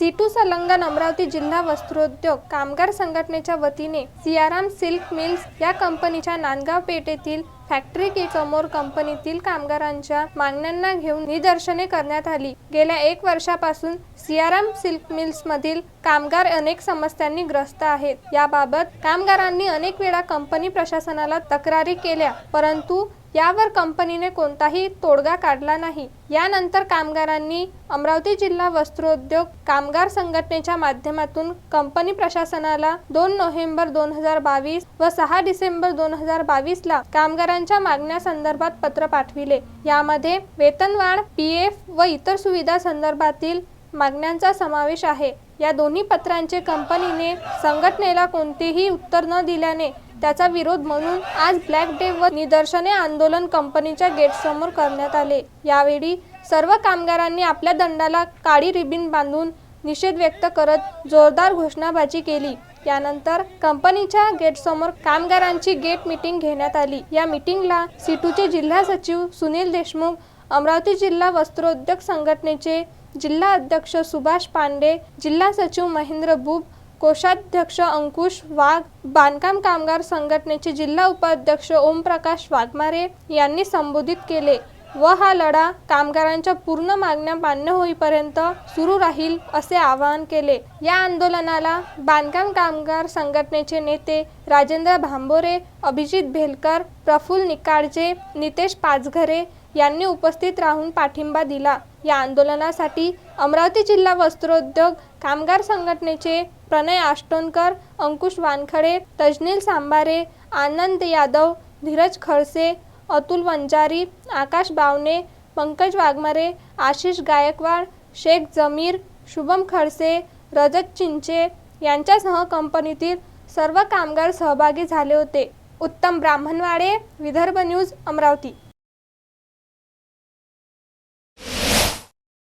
सीटू सलंगन अमरावती जिल्हा वस्त्रोद्योग कामगार संघटनेच्या वतीने सियाराम सिल्क मिल्स या कंपनीच्या नांदगाव पेठेतील फॅक्टरी गेट समोर कंपनीतील कामगारांच्या मागण्यांना घेऊन निदर्शने करण्यात आली. गेल्या एक वर्षापासून सियाराम सिल्क मिल्स मधील कामगार अनेक समस्यांनी ग्रस्त आहेत. याबाबत कामगारांनी अनेक वेळा कंपनी प्रशासनाला तक्रारी केल्या परंतु यावर कंपनीने कोणताही तोडगा काढला नाही. यानंतर कामगारांनी अमरावती जिल्हा वस्त्रोद्योग कामगार संघटनेच्या माध्यमातून कंपनी प्रशासनाला दोन नोव्हेंबर दोन हजार बावीस व सहा डिसेंबर दोन हजार बावीस ला कामगारांच्या मागण्या संदर्भात पत्र पाठविले. यामध्ये वेतनवाढ पी एफ व इतर सुविधा संदर्भातील मागण्यांचा समावेश आहे. या दोन्ही पत्रांचे कंपनीने संघटनेला कोणतेही उत्तर न दिल्याने त्याचा विरोध म्हणून आज ब्लॅक डे व निदर्शने आंदोलन कंपनीच्या गेट समोर करण्यात आले. यावेळी सर्व कामगारांनी आपल्या दंडाला काळी रिबीन बांधून निषेध व्यक्त करत जोरदार घोषणाबाजी केली. यानंतर कंपनीच्या गेट समोर कामगारांची गेट मीटिंग घेण्यात आली. या मीटिंगला सिटूचे जिल्हा सचिव सुनील देशमुख अमरावती जिल्हा वस्त्रोद्योग संघटनेचे जिल्हा अध्यक्ष सुभाष पांडे जिल्हा सचिव महेंद्र बुब कोषाध्यक्ष अंकुश वाघ बांधकाम कामगार संघटनेचे जिल्हा उपाध्यक्ष ओमप्रकाश वाघमारे यांनी संबोधित केले. व हा लढा कामगारांच्या पूर्ण मागण्या मान्य होईपर्यंत सुरू राहील असे आवाहन केले. या आंदोलनाला बांधकाम कामगार संघटनेचे नेते राजेंद्र भांबोरे अभिजित भेलकर प्रफुल्ल निकाळजे नितेश पाचघरे यांनी उपस्थित राहून पाठिंबा दिला. या आंदोलनासाठी अमरावती जिल्हा वस्त्रोद्योग कामगार संघटनेचे प्रणय आष्टोनकर अंकुश वानखडे तजनील सांबारे आनंद यादव धीरज खडसे अतुल वंजारी आकाश बावने पंकज वाघमारे आशिष गायकवाड शेख जमीर शुभम खडसे रजत चिंचे यांच्यासह कंपनीतील सर्व कामगार सहभागी झाले होते. उत्तम ब्राह्मणवाडे विदर्भ न्यूज अमरावती.